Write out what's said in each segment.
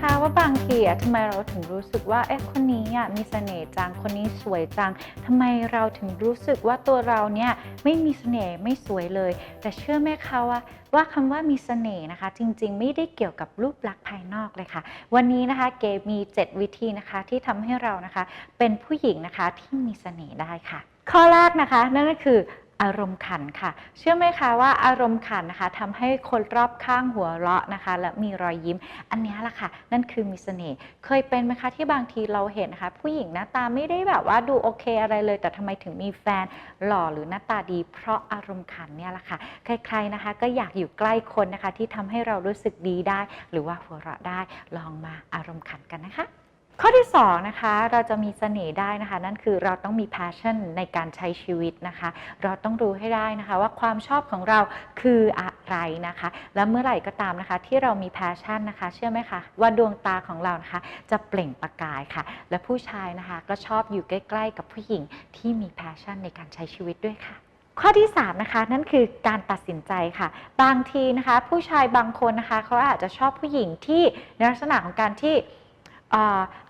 คะว่าบางทีอะทำไมเราถึงรู้สึกว่าเอ๊ะคนนี้อะมีเสน่ห์จังคนนี้สวยจังทำไมเราถึงรู้สึกว่าตัวเราเนี่ยไม่มีเสน่ห์ไม่สวยเลย แต่เชื่อไหมคะว่าว่าคำว่ามีเสน่ห์นะคะ จริงๆ ไม่ได้เกี่ยวกับรูปลักษณ์ภายนอกเลยค่ะ วันนี้นะคะเกมี 7 วิธีนะคะที่ทำให้เรานะคะ เป็นผู้หญิงนะคะที่มีเสน่ห์ได้ค่ะ ข้อแรกนะคะนั่นก็คือ อารมณ์ขันค่ะ เชื่อไหมคะว่าอารมณ์ขันนะคะทำให้คนรอบข้างหัวเราะนะคะ และมีรอยยิ้ม อันนี้แหละค่ะ นั่นคือมีเสน่ห์เคยเป็นไหมคะที่บางทีเราเห็นนะคะ ผู้หญิงหน้าตาไม่ได้แบบว่าดูโอเคอะไรเลย แต่ทำไมถึงมีแฟนหล่อหรือหน้าตาดี เพราะอารมณ์ขันเนี่ยแหละค่ะ ใครๆนะคะ ก็อยากอยู่ใกล้คนนะคะ ที่ทำให้เรารู้สึกดีได้ หรือว่าหัวเราะได้ลองมาอารมณ์ขันกันนะคะ ข้อที่สองนะคะเราจะมีเสน่ห์ได้นะคะ นั่นคือเราต้องมี passion ในการใช้ชีวิตนะคะ เราต้องรู้ให้ได้นะคะว่าความชอบของเราคืออะไรนะคะ และเมื่อไหร่ก็ตามนะคะ ที่เรามี passion นะคะ เชื่อไหมคะว่าดวงตาของเรานะคะ จะเปล่งประกายค่ะ และผู้ชายนะคะก็ชอบอยู่ใกล้ ๆ กับผู้หญิงที่มี passion ในการใช้ชีวิตด้วยค่ะข้อที่3นะคะนั่นคือการตัดสินใจค่ะ บางทีนะคะ ผู้ชายบางคนนะคะเขาอาจจะชอบผู้หญิงที่ในลักษณะของการที่ อ่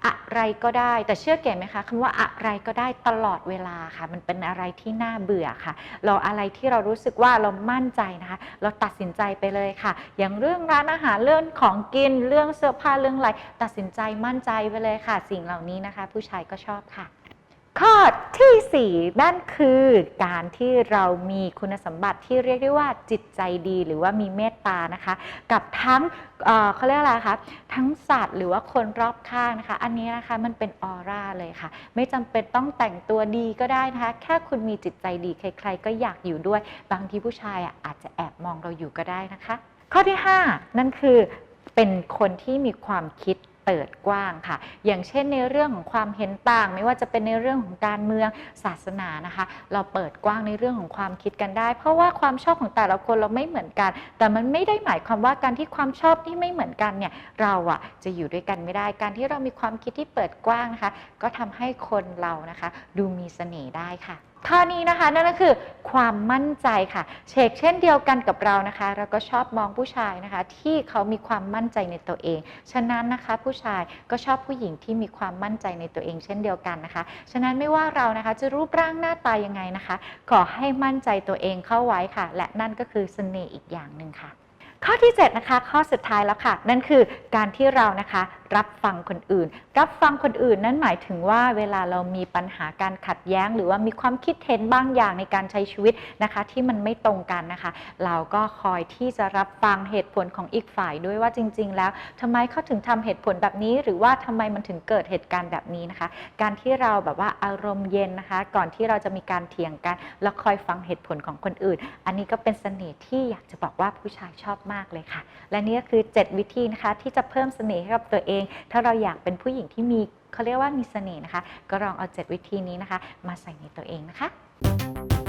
อะไรก็ได้ แต่เชื่อเก๋ไหมคะคำว่าอะไรก็ได้ตลอดเวลาค่ะ มันเป็นอะไรที่น่าเบื่อค่ะ เราอะไรที่เรารู้สึกว่าเรามั่นใจนะคะ เราตัดสินใจไปเลยค่ะ อย่างเรื่องร้านอาหารเรื่องของกินเรื่องเสื้อผ้าเรื่องอะไรตัดสินใจมั่นใจไปเลยค่ะ สิ่งเหล่านี้นะคะ ผู้ชายก็ชอบค่ะ ข้อทีสี่ 4 นั่นคือการที่เรามีคุณสมบัติที่เรียกได้ว่าจิตใจดีหรือว่ามีเมตตานะคะ กับทั้งเเขาเรียกอะไรคะทั้งสัตว์หรือว่าคนรอบข้างนะคะ อันนี้นะคะมันเป็นออร่าเลยค่ะ ไม่จำเป็นต้องแต่งตัวดีก็ได้นะคะ แค่คุณมีจิตใจดีใคร ๆ ก็อยากอยู่ด้วย บางทีผู้ชายอะอาจจะแอบมองเราอยู่ก็ได้นะคะ ข้อที่ 5 นั่นคือเป็นคนที่มีความคิด เปิดกว้างค่ะ อย่างเช่นในเรื่องของความเห็นต่าง ไม่ว่าจะเป็นในเรื่องของการเมืองศาสนานะคะ เราเปิดกว้างในเรื่องของความคิดกันได้ เพราะว่าความชอบของแต่ละคนเราไม่เหมือนกัน แต่มันไม่ได้หมายความว่าการที่ความชอบที่ไม่เหมือนกันเนี่ยเราอะจะอยู่ด้วยกันไม่ได้การที่เรามีความคิดที่เปิดกว้างนะคะ ก็ทำให้คนเรานะคะ ดูมีเสน่ห์ได้ค่ะข้อนี้นะคะนั่นก็คือความมั่นใจค่ะ เชกเช่นเดียวกันกับเรานะคะ เราก็ชอบมองผู้ชายนะคะ ที่เขามีความมั่นใจในตัวเอง ฉะนั้นนะคะ ผู้ชายก็ชอบผู้หญิงที่มีความมั่นใจในตัวเอง เช่นเดียวกันนะคะ ฉะนั้นไม่ว่าเรานะคะจะรูปร่างหน้าตายังไงนะคะ ขอให้มั่นใจตัวเองเข้าไว้ค่ะ และนั่นก็คือเสน่ห์อีกอย่างหนึ่งค่ะ ข้อที่ 7 นะคะ ข้อสุดท้ายแล้วค่ะ นั่นคือการที่เรานะคะรับฟังคนอื่น รับฟังคนอื่นนั่นหมายถึงว่าเวลาเรามีปัญหาการขัดแย้ง หรือว่ามีความคิดเห็นบางอย่างในการใช้ชีวิตนะคะ ที่มันไม่ตรงกันนะคะ เราก็คอยที่จะรับฟังเหตุผลของอีกฝ่ายด้วยว่าจริง ๆ แล้วทำไมเขาถึงทำเหตุผลแบบนี้ หรือว่าทำไมมันถึงเกิดเหตุการณ์แบบนี้นะคะ การที่เราแบบว่าอารมณ์เย็นนะคะ ก่อนที่เราจะมีการเถียงกันแล้วคอยฟังเหตุผลของคนอื่น อันนี้ก็เป็นเสน่ห์ที่อยากจะบอกว่าผู้ชายชอบมากเลยค่ะ และนี่ก็คือ 7 วิธีนะคะที่จะเพิ่มเสน่ห์ให้กับตัวเอง ถ้าเราอยากเป็นผู้หญิงที่มีเขาเรียกว่ามีเสน่ห์นะคะ ก็ลองเอา 7 วิธีนี้นะคะ มาใส่ในตัวเองนะคะ